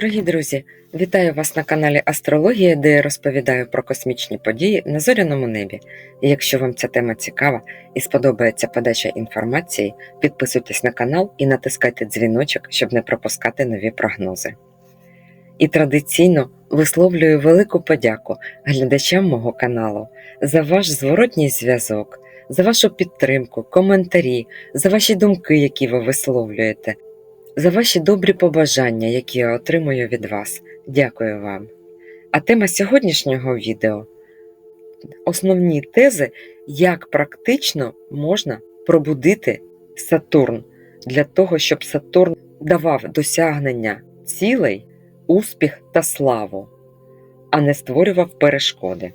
Дорогі друзі, вітаю вас на каналі Астрологія, де я розповідаю про космічні події на зоряному небі. І якщо вам ця тема цікава і сподобається подача інформації, підписуйтесь на канал і натискайте дзвіночок, щоб не пропускати нові прогнози. І традиційно висловлюю велику подяку глядачам мого каналу за ваш зворотній зв'язок, за вашу підтримку, коментарі, за ваші думки, які ви висловлюєте за ваші добрі побажання, які я отримую від вас. Дякую вам. А тема сьогоднішнього відео основні тези, як практично можна пробудити Сатурн для того, щоб Сатурн давав досягнення цілей, успіх та славу, а не створював перешкоди.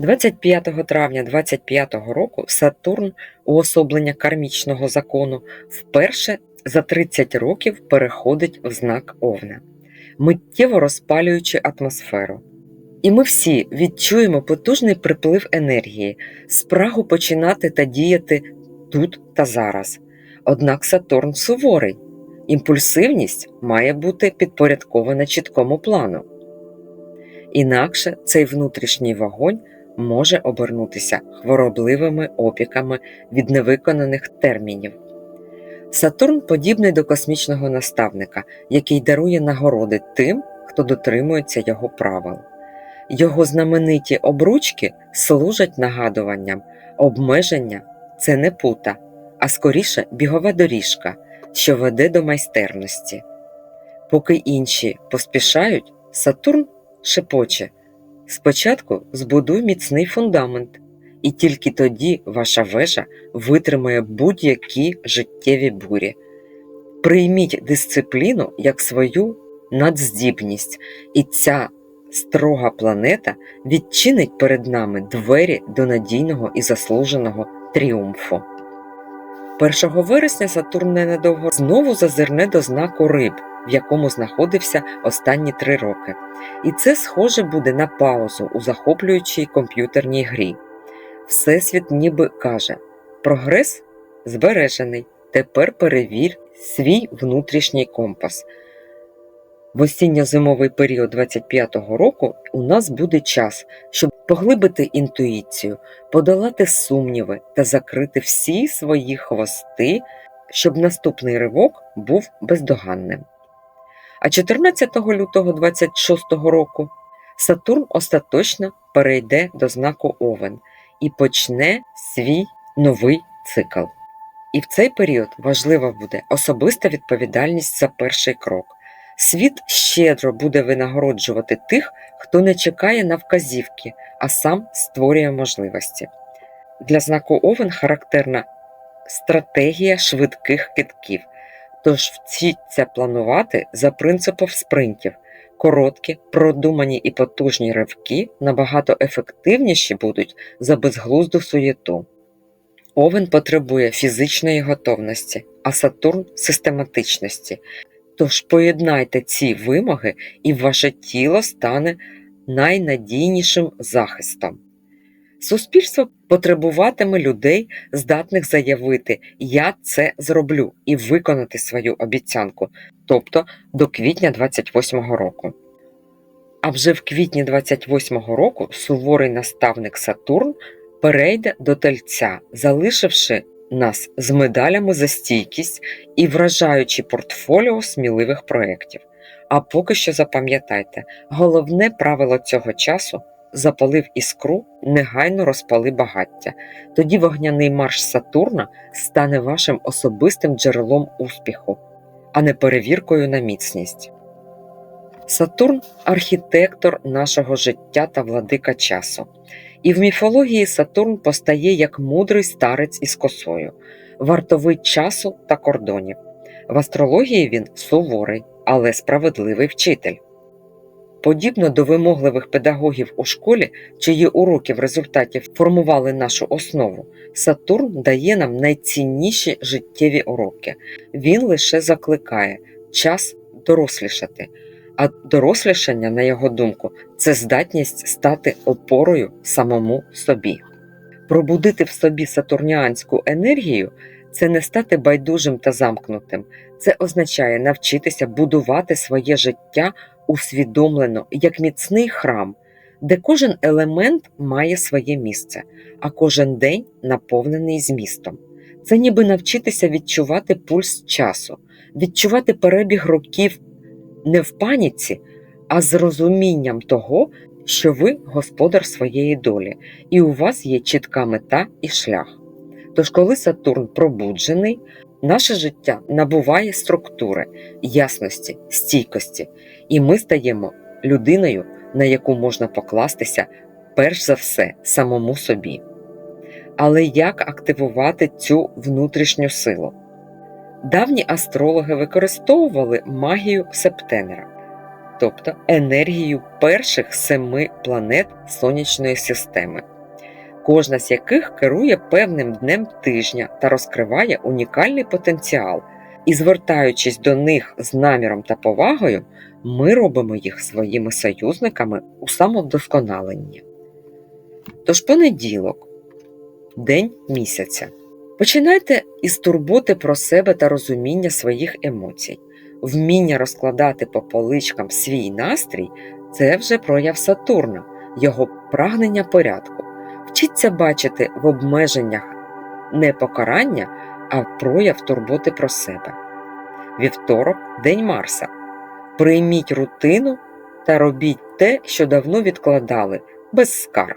25 травня 25 року Сатурн, уособлення кармічного закону, вперше за 30 років переходить в знак Овна, миттєво розпалюючи атмосферу. І ми всі відчуємо потужний приплив енергії, спрагу починати та діяти тут та зараз. Однак Сатурн суворий, імпульсивність має бути підпорядкована чіткому плану. Інакше цей внутрішній вогонь може обернутися хворобливими опіками від невиконаних термінів. Сатурн подібний до космічного наставника, який дарує нагороди тим, хто дотримується його правил. Його знамениті обручки служать нагадуванням, обмеження це не пута, а скоріше бігова доріжка, що веде до майстерності. Поки інші поспішають, Сатурн шепоче. Спочатку збудуй міцний фундамент, і тільки тоді ваша вежа витримає будь-які життєві бурі. Прийміть дисципліну як свою надздібність, і ця строга планета відчинить перед нами двері до надійного і заслуженого тріумфу. 1 вересня Сатурн ненадовго знову зазирне до знаку риб, в якому знаходився останні три роки. І це схоже буде на паузу у захоплюючій комп'ютерній грі. Всесвіт ніби каже: прогрес збережений, тепер перевір свій внутрішній компас. В осінньо-зимовий період 25-го року у нас буде час, щоб поглибити інтуїцію, подолати сумніви та закрити всі свої хвости, щоб наступний ривок був бездоганним. А 14 лютого 26 року Сатурн остаточно перейде до знаку Овен і почне свій новий цикл. І в цей період важлива буде особиста відповідальність за перший крок. Світ щедро буде винагороджувати тих, хто не чекає на вказівки, а сам створює можливості. Для знаку Овен характерна стратегія швидких китків. Тож вчіться планувати за принципом спринтів. Короткі, продумані і потужні ривки набагато ефективніші будуть за безглузду суєту. Овен потребує фізичної готовності, а Сатурн систематичності. Тож поєднайте ці вимоги, і ваше тіло стане найнадійнішим захистом. Суспільство потребуватиме людей, здатних заявити Я це зроблю і виконати свою обіцянку, тобто до квітня 28-го року. А вже в квітні 28-го року суворий наставник Сатурн перейде до тельця, залишивши нас з медалями за стійкість і вражаючи портфоліо сміливих проєктів. А поки що запам'ятайте, головне правило цього часу запалив іскру, негайно розпали багаття. Тоді вогняний марш Сатурна стане вашим особистим джерелом успіху, а не перевіркою на міцність. Сатурн архітектор нашого життя та владика часу. І в міфології Сатурн постає як мудрий старець із косою, вартовий часу та кордонів. В астрології він суворий, але справедливий вчитель. Подібно до вимогливих педагогів у школі, чиї уроки в результаті формували нашу основу, Сатурн дає нам найцінніші життєві уроки. Він лише закликає час дорослішати, а дорослішання, на його думку, це здатність стати опорою самому собі. Пробудити в собі сатурніанську енергію це не стати байдужим та замкнутим. Це означає навчитися будувати своє життя усвідомлено як міцний храм, де кожен елемент має своє місце, а кожен день наповнений змістом. Це ніби навчитися відчувати пульс часу, відчувати перебіг років не в паніці, а з розумінням того, що ви господар своєї долі, і у вас є чітка мета і шлях. Тож, коли Сатурн пробуджений, наше життя набуває структури, ясності, стійкості, і ми стаємо людиною, на яку можна покластися перш за все самому собі. Але як активувати цю внутрішню силу? Давні астрологи використовували магію Септемера, тобто енергію перших семи планет сонячної системи, кожна з яких керує певним днем тижня та розкриває унікальний потенціал. І, звертаючись до них з наміром та повагою, ми робимо їх своїми союзниками у самовдосконаленні. Тож понеділок, день місяця. Починайте із турботи про себе та розуміння своїх емоцій. Вміння розкладати по поличкам свій настрій це вже прояв Сатурна, його прагнення порядку. Вчіться бачити в обмеженнях не покарання, а прояв турботи про себе. Вівторок День Марса. Прийміть рутину та робіть те, що давно відкладали, без скарг.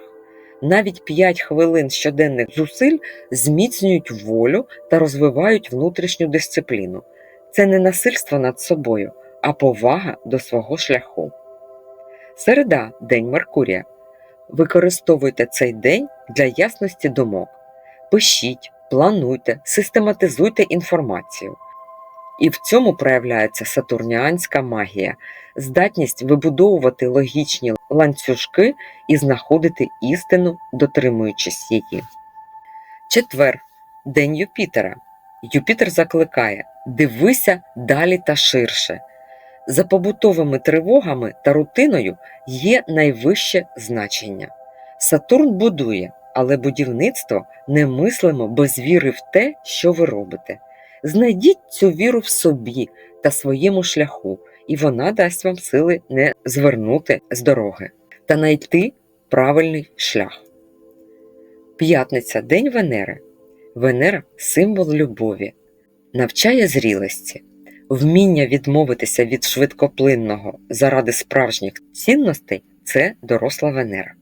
Навіть 5 хвилин щоденних зусиль зміцнюють волю та розвивають внутрішню дисципліну. Це не насильство над собою, а повага до свого шляху. Середа День Меркурія. Використовуйте цей день для ясності думок. Пишіть, плануйте, систематизуйте інформацію. І в цьому проявляється сатурніанська магія, здатність вибудовувати логічні ланцюжки і знаходити істину, дотримуючись її. Четвер День Юпітера. Юпітер закликає дивися далі та ширше. За побутовими тривогами та рутиною є найвище значення. Сатурн будує, але будівництво не мислимо без віри в те, що ви робите. Знайдіть цю віру в собі та своєму шляху, і вона дасть вам сили не звернути з дороги та знайти правильний шлях. П'ятниця День Венери. Венера символ любові, навчає зрілості, вміння відмовитися від швидкоплинного заради справжніх цінностей це доросла Венера.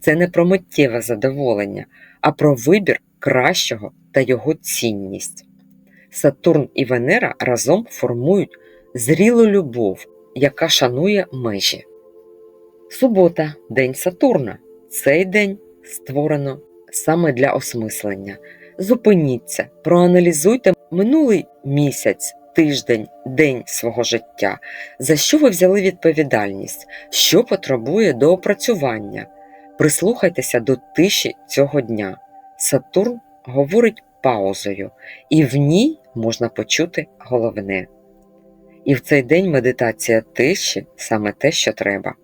Це не про миттєве задоволення, а про вибір кращого та його цінність. Сатурн і Венера разом формують зрілу любов, яка шанує межі. Субота День Сатурна. Цей день створено саме для осмислення. Зупиніться, проаналізуйте минулий місяць, тиждень, день свого життя, за що ви взяли відповідальність, що потребує доопрацювання. Прислухайтеся до тиші цього дня. Сатурн говорить паузою, і в ній можна почути головне. І в цей день медитація тиші саме те, що треба.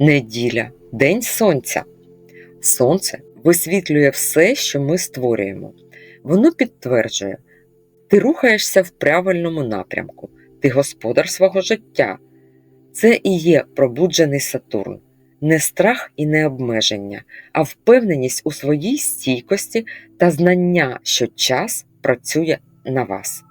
Неділя День Сонця. Сонце висвітлює все, що ми створюємо. Воно підтверджує, ти рухаєшся в правильному напрямку, ти господар свого життя. Це і є пробуджений Сатурн, не страх і не обмеження, а впевненість у своїй стійкості та знання, що час працює на вас.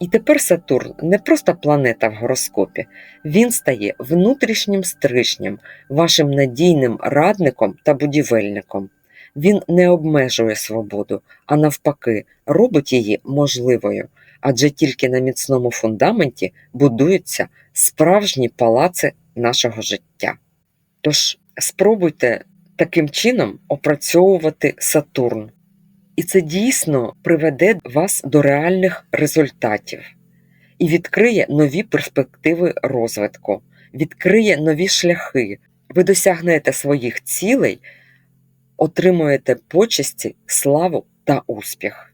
І тепер Сатурн не просто планета в гороскопі, він стає внутрішнім стрижнем, вашим надійним радником та будівельником. Він не обмежує свободу, а навпаки, робить її можливою, адже тільки на міцному фундаменті будуються справжні палаци нашого життя. Тож спробуйте таким чином опрацьовувати Сатурн, і це дійсно приведе вас до реальних результатів і відкриє нові перспективи розвитку, відкриє нові шляхи. Ви досягнете своїх цілей, отримуєте почесті, славу та успіх.